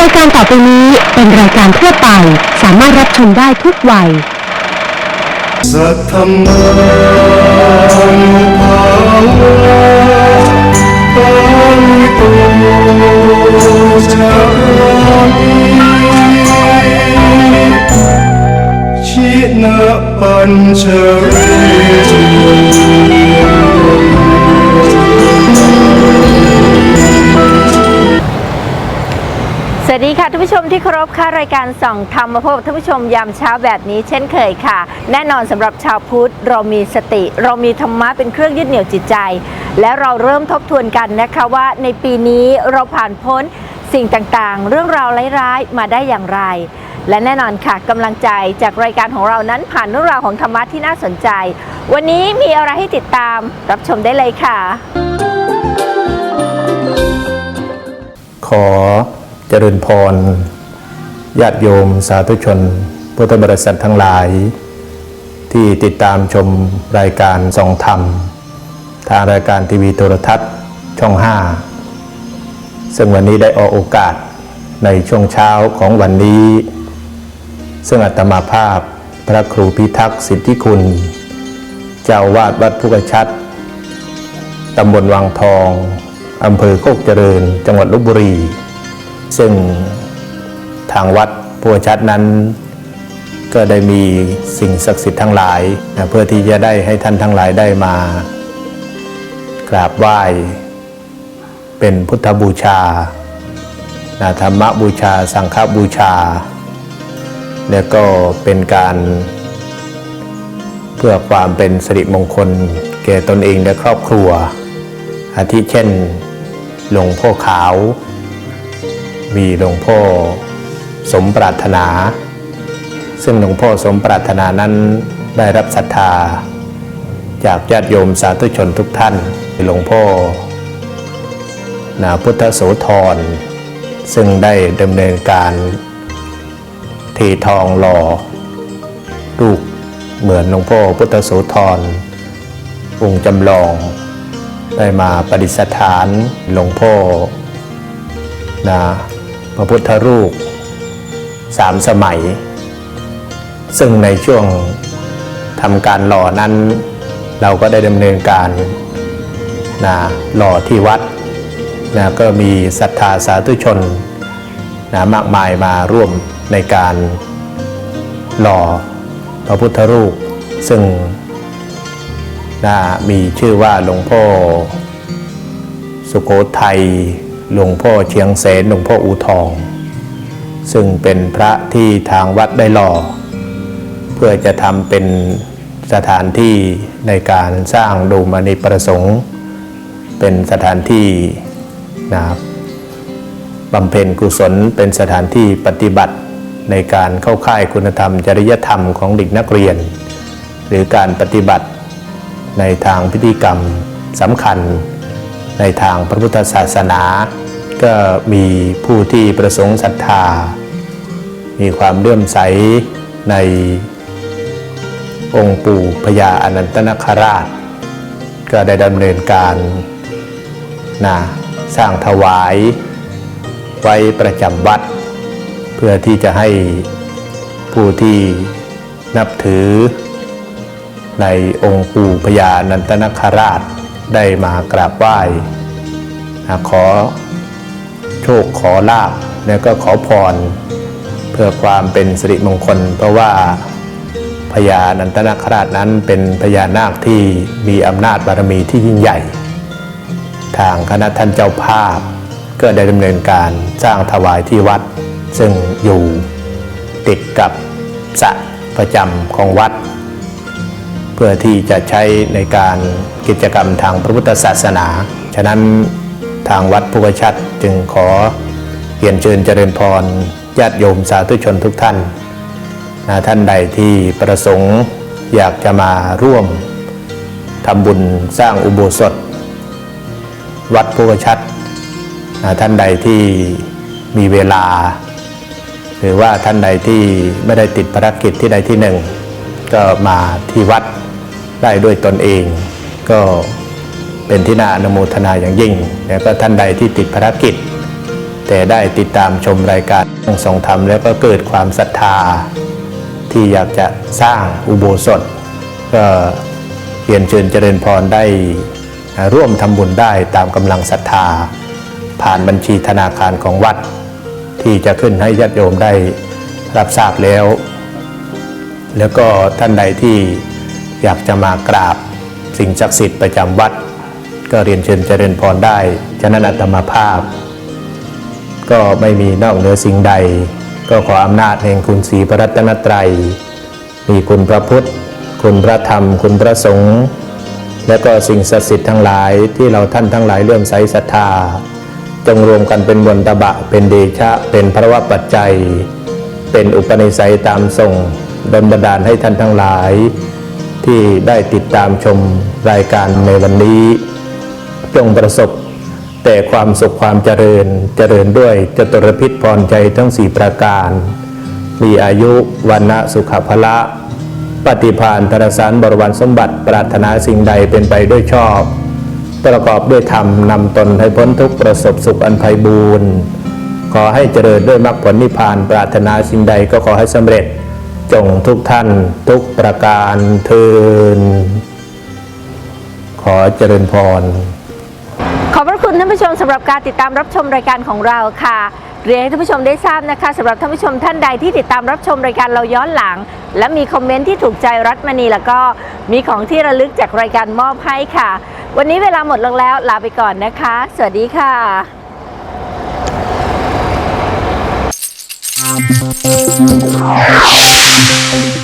รายการต่อไปนี้เป็นรายการทั่วไป สามารถรับชมได้ทุกวัย สัทธมานุภาวะปาลิโตจามิชินะปัญชร ที่เคารพค่ะรายการส่องธรรมมาพบท่านผู้ชมยามเช้าแบบนี้เช่นเคยค่ะ แน่นอนสำหรับชาวพุทธเรามีสติ เรามีธรรมะเป็นเครื่องยึดเหนี่ยวจิตใจ และเราเริ่มทบทวนกันนะคะว่าในปีนี้เราผ่านพ้นสิ่งต่างๆ เรื่องราวร้ายๆมาได้อย่างไร และแน่นอนค่ะกำลังใจจากรายการของเรานั้นผ่านเรื่องราวของธรรมะที่น่าสนใจ วันนี้มีอะไรให้ติดตามรับชมได้เลยค่ะ ขอเจริญพร ญาติโยมสาธุชน พุทธบริษัททั้งหลาย ที่ติดตามชมรายการส่องธรรม ทางรายการทีวีโทรทัศน์ช่อง 5 ซึ่งวันนี้ได้ออกโอกาสในช่วงเช้าของวันนี้ ซึ่งอาตมาภาพพระครูพิทักษ์สิทธิคุณ เจ้าวาดวัดพุกชัดตำบลวังทองอำเภอโคกเจริญ จังหวัดลบบุรี ซึ่ง ทางวัดพัวชัดนั้น ก็ได้มีสิ่งศักดิ์สิทธิ์ทั้งหลายนะเพื่อที่จะได้ให้ท่านทั้งหลายได้มา กราบไหว้ เป็นพุทธบูชานะธรรมบูชา สังฆบูชา แล้วก็เป็นการเพื่อความเป็นสิริมงคลแก่ตนเองและครอบครัว อาทิเช่น หลวงพ่อขาว มีหลวงพ่อ สมปรารถนา ซึ่งหลวงพ่อสมปรารถนานั้นได้รับศรัทธา จากญาติโยมสาธุชนทุกท่านหลวงพ่อนาพุทธโสธรซึ่งได้ดำเนินการเททองหล่อรูปเหมือนหลวงพ่อพุทธโสธรองค์จำลอง ได้มาประดิษฐานหลวงพ่อนะพระพุทธรูป สามสมัย ซึ่งในช่วงทำการหล่อนั้น เราก็ได้ดำเนินการนะหล่อที่วัดนะก็มีศรัทธาสาธุชนนะมากมายมาร่วมในการหล่อพระพุทธรูป ซึ่งนะมีชื่อว่าหลวงพ่อสุโขทัยหลวงพ่อเชียงเสนหลวงพ่ออูทอง ซึ่งเป็นพระที่ทางวัดได้หล่อ เพื่อจะทำเป็นสถานที่ในการสร้างโดมณีประสงค์ เป็นสถานที่นะครับบำเพ็ญกุศลเป็นสถานที่ปฏิบัติในการเข้าค่ายคุณธรรม จริยธรรมของเด็กนักเรียน หรือการปฏิบัติในทางพิธีกรรมสำคัญในทางพระพุทธศาสนา ก็มีผู้ที่ประสงค์ศรัทธา มีความเลื่อมใสในองค์ปู่พญาอนันตนาคราช ก็ได้ดำเนินการนะสร้างถวาย ไว้ประจำวัด เพื่อที่จะให้ผู้ที่นับถือ ในองค์ปู่พญานันตนคราชได้มากราบไหว้นะขอ โชคขอลาบแล้วก็ขอพร เพื่อความเป็นสิริมงคล เพราะว่าพญานันตนาคราชนั้นเป็นพญานาคที่มีอำนาจบารมีที่ยิ่งใหญ่ ทางคณะท่านเจ้าภาพ ก็ได้ดำเนินการสร้างถวายที่วัด ซึ่งอยู่ติดกับสระประจำของวัด เพื่อที่จะใช้ในการกิจกรรมทางพระพุทธศาสนา ฉะนั้น ทางวัดพุกชัดจึงขอเรียนเชิญเจริญพรญาติโยมสาธุชนทุกท่านนะท่านใดที่ประสงค์อยากจะมาร่วมทำบุญสร้างอุโบสถ วัดพุกชัดนะท่านใดที่มีเวลา หรือว่าท่านใดที่ไม่ได้ติดภารกิจที่ใดที่หนึ่ง ก็มาที่วัดได้ด้วยตนเอง ก็ เป็นที่น่าอนุโมทนาอย่างยิ่ง แล้วก็ท่านใดที่ติดภารกิจ แต่ได้ติดตามชมรายการทรงธรรม แล้วก็เกิดความศรัทธา ที่อยากจะสร้างอุโบสถ ก็เรียนเชิญเจริญพรได้ร่วมทำบุญได้ตามกำลังศรัทธา ผ่านบัญชีธนาคารของวัด ที่จะขึ้นให้ญาติโยมได้รับทราบแล้ว แล้วก็ท่านใดที่อยากจะมากราบสิ่งศักดิ์สิทธิ์ประจำวัด ก็เรียนเชิญเจริญพรได้ฉะนั้นอัตมาภาพ ก็ไม่มีนอกเหนือสิ่งใด ก็ขออำนาจแห่งคุณศรีพระรัตนตรัย มีคุณพระพุทธ คุณพระธรรม คุณพระสงฆ์และก็สิ่งศักดิ์สิทธิ์ทั้งหลายที่เราท่านทั้งหลายเลื่อมใสศรัทธา จงรวมกันเป็นบนตบะ เป็นเดชะ เป็นพระวปัจจัย เป็นอุปนิสัยตามส่งดลบันดาลให้ท่านทั้งหลาย ที่ได้ติดตามชมรายการในวันนี้ จงประสบ แต่ความสุขความเจริญเจริญด้วยจตุรพิษพรใจทั้งสี่ประการ มีอายุวันนะสุขภละ ปฏิพานธรสารบรวันสมบัติปรารถนาสิ่งใดเป็นไปด้วยชอบ ประกอบด้วยธรรมนำตนให้พ้นทุกประสบสุขอันไพบูรณ์ขอให้เจริญด้วยมรรคผลนิพพานปรารถนาสิ่งใดก็ขอให้สำเร็จจงทุกท่านทุกประการเทินขอเจริญพร อบพระคุณท่านผู้ชมสำหรับการติดตามรับชมรายการของเราค่ะ เรียนให้ท่านผู้ชมได้ทราบนะคะสำหรับท่านผู้ชมท่านใดที่ติดตามรับชมรายการเราย้อนหลัง และมีคอมเมนต์ที่ถูกใจรัฐมณีแล้วก็มีของที่ระลึกจากรายการมอบให้ค่ะ วันนี้เวลาหมดลงแล้วลาไปก่อนนะคะ สวัสดีค่ะเ